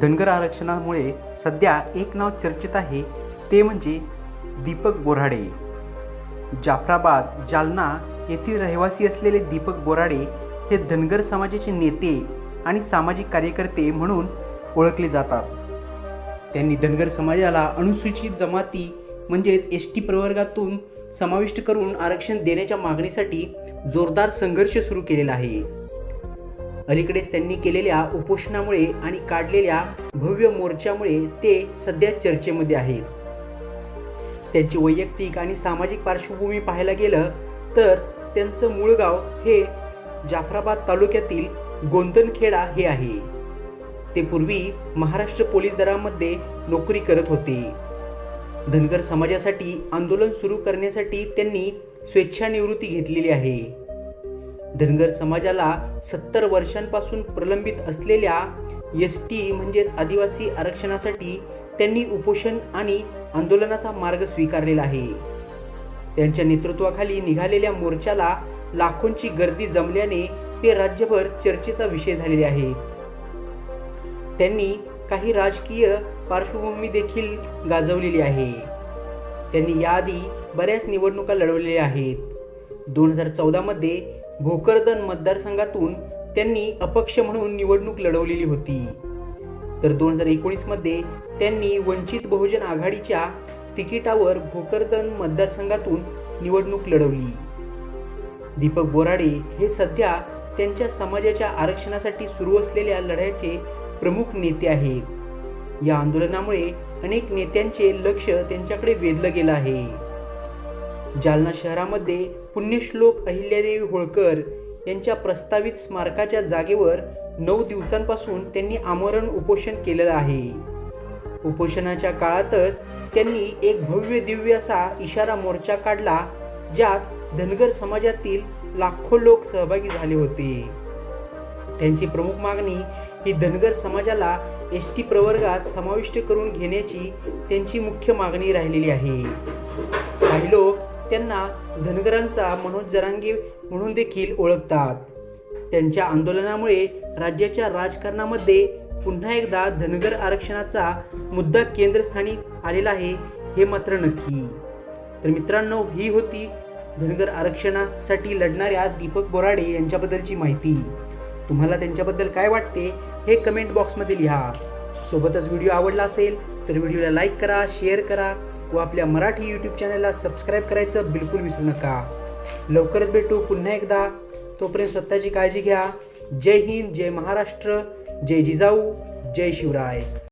धनगर आरक्षणामुळे सध्या एक नाव चर्चेत आहे ते म्हणजे दीपक बोराडे. जाफराबाद जालना येथील रहिवासी असलेले दीपक बोराडे हे धनगर समाजाचे नेते आणि सामाजिक कार्यकर्ते म्हणून ओळखले जातात. त्यांनी धनगर समाजाला अनुसूचित जमाती म्हणजेच एस टी प्रवर्गातून समाविष्ट करून आरक्षण देण्याच्या मागणीसाठी जोरदार संघर्ष सुरू केलेला आहे. अलीकडेच त्यांनी केलेल्या उपोषणामुळे आणि काढलेल्या भव्य मोर्चामुळे ते सध्या चर्चेमध्ये आहेत. त्यांची वैयक्तिक आणि सामाजिक पार्श्वभूमी पाहायला गेलं तर त्यांचं मूळ गाव हे जाफराबाद तालुक्यातील गोंदनखेडा हे आहे. ते पूर्वी महाराष्ट्र पोलीस दलामध्ये नोकरी करत होते. धनगर समाजासाठी आंदोलन सुरू करण्यासाठी त्यांनी स्वेच्छानिवृत्ती घेतलेली आहे. धनगर समाजाला सत्तर वर्षांपासून प्रलंबित असलेल्या एस टी म्हणजेच आदिवासी आरक्षणासाठी त्यांनी उपोषण आणि आंदोलनाचा मार्ग स्वीकारलेला आहे. त्यांच्या नेतृत्वाखाली निघालेल्या मोर्चाला लाखोंची गर्दी जमल्याने ते राज्यभर चर्चेचा विषय झालेले आहेत त्यांनी काही राजकीय पार्श्वभूमी देखील गाजवलेली आहे. त्यांनी याआधी बऱ्याच निवडणुका लढवलेल्या आहेत. दोन हजार चौदामध्ये भोकरदन मतदारसंघातून त्यांनी अपक्ष म्हणून निवडणूक लढवलेली होती. तर दोन हजार एकोणीसमध्ये त्यांनी वंचित बहुजन आघाडीच्या तिकिटावर भोकरदन मतदारसंघातून निवडणूक लढवली. दीपक बोराडे हे सध्या त्यांच्या समाजाच्या आरक्षणासाठी सुरू असलेल्या लढ्याचे प्रमुख नेते आहेत. या आंदोलनामुळे अनेक नेत्यांचे लक्ष त्यांच्याकडे वेधलं गेलं आहे. जालना शहरामध्ये पुण्यश्लोक अहिल्यादेवी होळकर यांच्या प्रस्तावित स्मारकाच्या जागेवर नऊ दिवसांपासून त्यांनी आमरण उपोषण केलेलं आहे. उपोषणाच्या काळातच त्यांनी एक भव्य दिव्य असा इशारा मोर्चा काढला ज्यात धनगर समाजातील लाखो लोक सहभागी झाले होते. त्यांची प्रमुख मागणी ही धनगर समाजाला एस टी प्रवर्गात समाविष्ट करून घेण्याची त्यांची मुख्य मागणी राहिलेली आहे. काही लोक त्यांना धनगरांचा मनोज जरांगी म्हणून देखील ओळखतात. त्यांच्या आंदोलनामुळे राज्याच्या राजकारणामध्ये पुन्हा एकदा धनगर आरक्षणाचा मुद्दा केंद्रस्थानी आलेला आहे हे मात्र नक्की. तर मित्रांनो ही होती धनगर आरक्षणासाठी लढणाऱ्या दीपक बोराडे यांच्याबद्दलची माहिती. तुम्हाला त्यांच्याबद्दल काय वाटते हे कमेंट बॉक्समध्ये लिहा. सोबतच व्हिडिओ आवडला असेल तर व्हिडिओला लाईक करा शेअर करा. व आपल्या मराठी यूट्यूब चॅनलला सबस्क्राईब करायचं बिलकुल विसरू नका. लवकरच भेटू पुन्हा एकदा. तोपर्यंत स्वतःची काळजी घ्या. जय हिंद जय महाराष्ट्र जय जिजाऊ जय शिवराय.